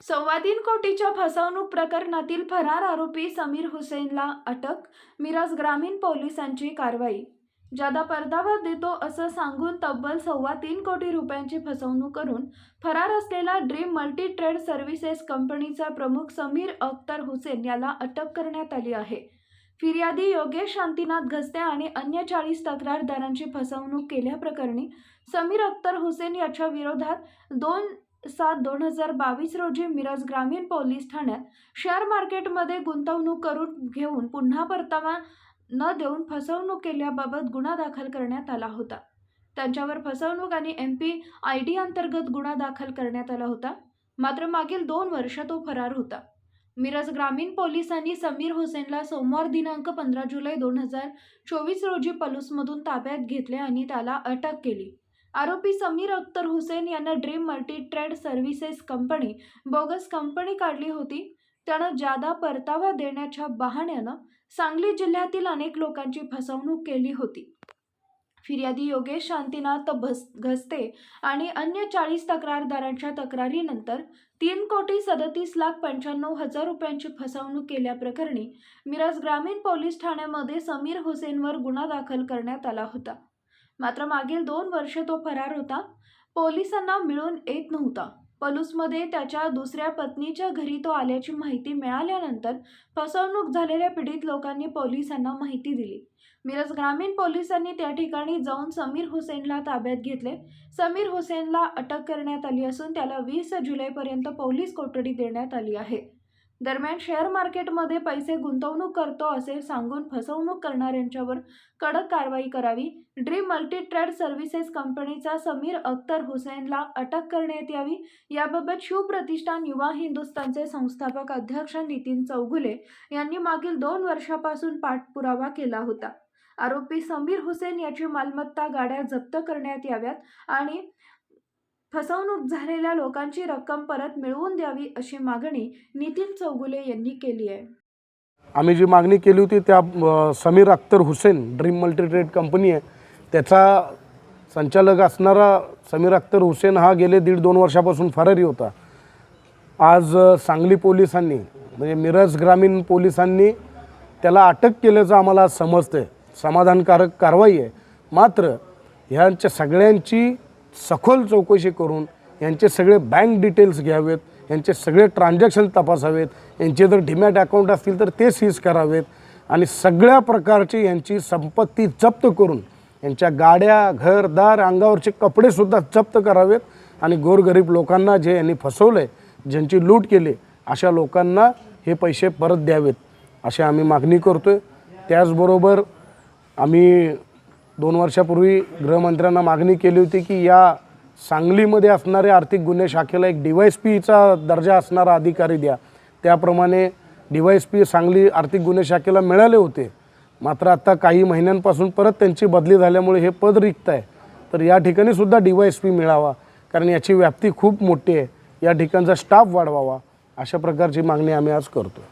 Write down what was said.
सव्वा तीन कोटीच्या फसवणूक प्रकरणातील फरार आरोपी समीर हुसेनला अटक मिरज ग्रामीण पोलिसांची कारवाई. ज्यादा परतावा देतो असं सांगून तब्बल सव्वा तीन कोटी रुपयांची फसवणूक करून फरार असलेला ड्रीम मल्टी ट्रेड सर्व्हिसेस कंपनीचा प्रमुख समीर अख्तर हुसेन याला अटक करण्यात आली आहे. फिर्यादी योगेश शांतीनाथ घसते आणि अन्य चाळीस तक्रारदारांची फसवणूक केल्याप्रकरणी समीर अख्तर हुसेन याच्या विरोधात दोन सात दोन हजार बावीस रोजी मिरज ग्रामीण पोलीस ठाण्यात शेअर मार्केटमध्ये गुंतवणूक करून घेऊन पुन्हा परतावा न देऊन फसवणूक केल्याबाबत गुन्हा दाखल करण्यात आला होता. त्यांच्यावर फसवणूक आणि एम पी आय डी अंतर्गत गुन्हा दाखल करण्यात आला होता. मात्र मागील दोन वर्ष तो फरार होता. मिरज ग्रामीण पोलिसांनी समीर हुसेनला सोमवार दिनांक पंधरा जुलै दोन हजार चोवीस रोजी पलूसमधून ताब्यात घेतले आणि त्याला अटक केली. आरोपी समीर अख्तर हुसेन यानं dream multi trade services company bogus company काढली होती. त्यानं जादा परतावा देण्याच्या बहाण्यानं सांगली जिल्ह्यातील अनेक लोकांची फसवणूक केली होती. फिर्यादी योगेश शांतीनाथ भस घसते आणि अन्य चाळीस तक्रारदारांच्या तक्रारीनंतर तीन कोटी सदतीस लाख पंच्याण्णव हजार रुपयांची फसवणूक केल्याप्रकरणी मिरज ग्रामीण पोलीस ठाण्यामध्ये समीर हुसेनवर गुन्हा दाखल करण्यात आला होता. मात्र मागील दोन वर्ष तो फरार होता. पोलिसांना मिळून येत नव्हता. पलूसमध्ये त्याच्या दुसऱ्या पत्नीच्या घरी तो आल्याची माहिती मिळाल्यानंतर फसवणूक झालेल्या पीडित लोकांनी पोलिसांना माहिती दिली. मिरज ग्रामीण पोलिसांनी त्या ठिकाणी जाऊन समीर हुसेनला ताब्यात घेतले. समीर हुसेनला अटक करण्यात आली असून त्याला वीस जुलैपर्यंत पोलीस कोठडी देण्यात आली आहे. दरम्यान शेअर मार्केटमध्ये पैसे गुंतवणूक करतो असे सांगून फसवणूक करणाऱ्यांच्यावर कडक कारवाई करावी. ड्रीम मल्टी ट्रेड सर्व्हिसेस कंपनीचा समीर अख्तर हुसेनला अटक करण्यात यावी. याबाबत शिवप्रतिष्ठान युवा हिंदुस्थानचे संस्थापक अध्यक्ष नितीन चौगुले यांनी मागील दोन वर्षापासून पाठपुरावा केला होता. आरोपी समीर हुसेन याची मालमत्ता गाड्या जप्त करण्यात याव्यात आणि फसवणूक झालेल्या लोकांची रक्कम परत मिळवून द्यावी अशी मागणी नितीन चौगुले यांनी केली आहे. आम्ही जी मागणी केली होती त्या Sameer Akhtar Hussain dream multi trade company आहे. त्याचा संचालक असणारा समीर अख्तर हुसेन हा गेले दीड दोन वर्षापासून फरारी होता. आज सांगली पोलिसांनी म्हणजे मिरज ग्रामीण पोलिसांनी त्याला अटक केल्याचं आम्हाला समजतं आहे समाधानकारक कारवाई आहे. मात्र ह्यांच्या सगळ्यांची सखोल चौकशी करून यांचे सगळे बँक डिटेल्स घ्यावेत यांचे सगळे ट्रान्झॅक्शन तपासावेत यांचे जर डिमॅट अकाउंट असतील तर ते सीज करावेत आणि सगळ्या प्रकारची यांची संपत्ती जप्त करून यांच्या गाड्या घरदार अंगावरचे कपडेसुद्धा जप्त करावेत आणि गोरगरीब लोकांना जे यांनी फसवलं आहे ज्यांची लूट केली अशा लोकांना हे पैसे परत द्यावेत अशी आम्ही मागणी करतो आहे त्याचबरोबर आम्ही दोन वर्षापूर्वी गृहमंत्र्यांना मागणी केली होती की या सांगलीमध्ये असणाऱ्या आर्थिक गुन्हे शाखेला एक डी वाय एस पीचा दर्जा असणारा अधिकारी द्या. त्याप्रमाणे D Y S P Sangli आर्थिक गुन्हे शाखेला मिळाले होते. मात्र आता काही महिन्यांपासून परत त्यांची बदली झाल्यामुळे हे पद रिक्त आहे. तर या ठिकाणी सुद्धा डी वाय एस पी मिळावा कारण याची व्याप्ती खूप मोठी आहे. या ठिकाणचा स्टाफ वाढवावा अशा प्रकारची मागणी आम्ही आज करतो